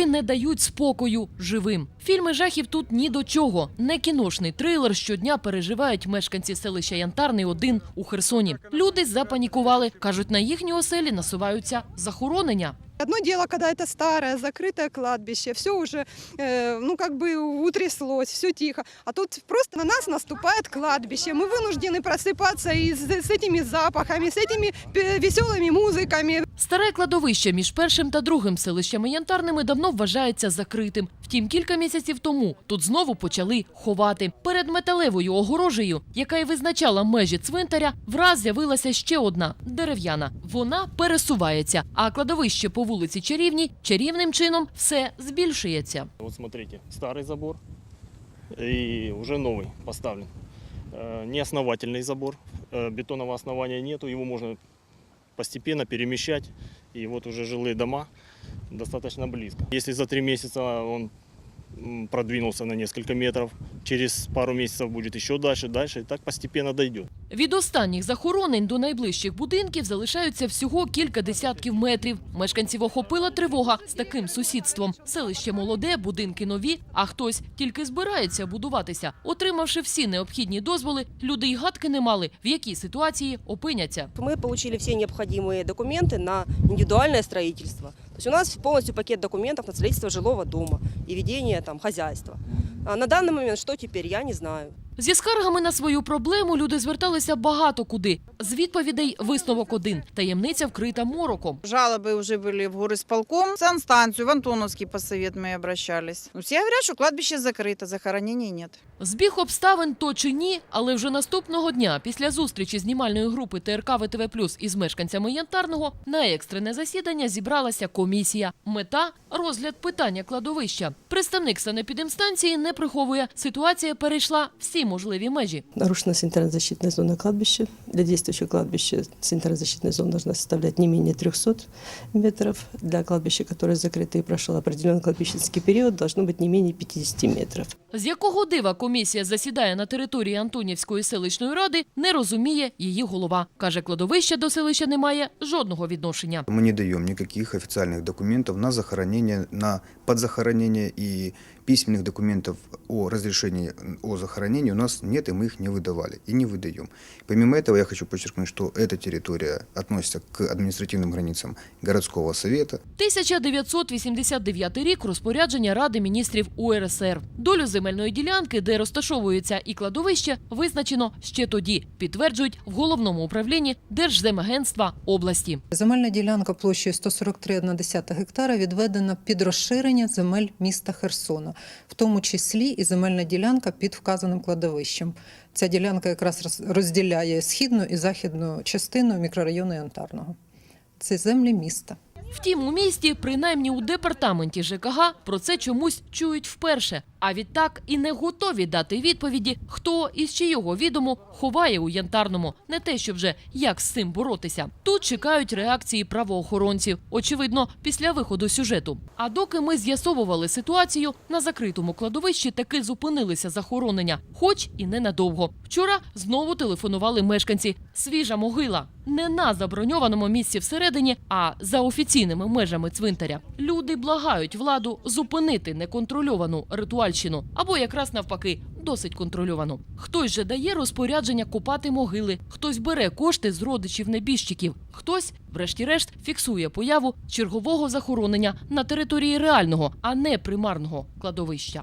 мертві не дають спокою живим. Фільми жахів тут ні до чого. Не кіношний трилер щодня переживають мешканці селища Янтарний 1 у Херсоні. Люди запанікували. кажуть, на їхні оселі насуваються захоронення. Одно дело, когда это старое, закрытое кладбище, все уже, э, ну, как бы утряслось, все тихо. А тут просто на нас наступает кладбище. Мы вынуждены просыпаться и с, с этими запахами, с этими пе- веселыми музыками. Старе кладовище між першим та другим селищами Янтарними давно вважається закритим. Втім, кілька місяців тому тут знову почали ховати. Перед металевою огорожею, яка й визначала межі цвинтаря, враз з'явилася ще одна дерев'яна. Вона пересувається, а кладовище по вулиці Чарівній чарівним чином все збільшується. Вот смотрите, старый забор и уже новый поставлен. Э, Неосновательный забор, э, бетонного основания нету, его можно постепенно перемещать. И вот уже жилые дома достаточно близко. Если за три месяца он м, продвинулся на несколько метров, через пару месяцев будет еще дальше, дальше, и так постепенно дойдет. Від останніх захоронень до найближчих будинків залишаються всього кілька десятків метрів. Мешканців охопила тривога з таким сусідством. Селище молоде, будинки нові, а хтось тільки збирається будуватися. Отримавши всі необхідні дозволи, люди й гадки не мали, в якій ситуації опиняться. Мы получили все необходимые документы на индивидуальное строительство. То есть у нас полностью пакет документов на строительство жилого дома и ведение там хозяйства. А на данный момент что теперь, я не знаю. Зі скаргами на свою проблему люди зверталися багато куди. З відповідей висновок один – таємниця вкрита мороком. Жалобы уже были в горисполком, в санстанцию, в Антоновский посовет мы обращались. Ну, все говорят, что кладбище закрыто, захоронений нет. Збіг обставин то чи ні, але вже наступного дня, після зустрічі знімальної групи ТРК ВТВ із мешканцями Янтарного, на екстрене засідання зібралася комісія. Мета – розгляд питання кладовища. Представник санепідемстанції не приховує. Ситуація перейшла всі можливі межі. Нарушена санитарно-защитная зона кладбища. Для действующего кладбища санитарно-защитная зона должна составлять не менее 300 метров. Для кладбища, которое закрыто и прошел определенный кладбищенский период, должно быть не менее 50 метров. З якого дива комісія засідає на території Антонівської селищної ради, не розуміє її голова. Каже, кладовище до селища не має жодного відношення. Мы не даем никаких официальных документов на захоронение, на подзахоронение и письменных документов о разрешении о захоронении у нас нет, и мы их не выдавали и не выдаем. Помимо этого, я хочу подчеркнуть, что эта территория относится к административным границам городского совета. 1989 рік розпорядження Ради міністрів УРСР. Долю земельної ділянки, де розташовується і кладовище, визначено ще тоді, підтверджують в головному управлінні Держземагентства області. Земельна ділянка площею 143,1 гектара відведена під розширення земель міста Херсона, в тому числі і земельна ділянка під вказаним кладовищем. Ця ділянка якраз розділяє східну і західну частину мікрорайону Янтарного. Це землі міста. Втім, у місті, принаймні у департаменті ЖКГ, про це чомусь чують вперше. А відтак і не готові дати відповіді, хто із чийого відому ховає у янтарному. Не те, що вже як з цим боротися. Тут чекають реакції правоохоронців. Очевидно, після виходу сюжету. А доки ми з'ясовували ситуацію, на закритому кладовищі таки зупинилися захоронення, хоч і ненадовго. Вчора знову телефонували мешканці. Свіжа могила не на заброньованому місці всередині, а за офіційними межами цвинтаря. Люди благають владу зупинити неконтрольовану ритуальщину або якраз навпаки. Досить контрольовано. Хтось же дає розпорядження копати могили, хтось бере кошти з родичів небіжчиків, хтось, врешті-решт, фіксує появу чергового захоронення на території реального, а не примарного кладовища.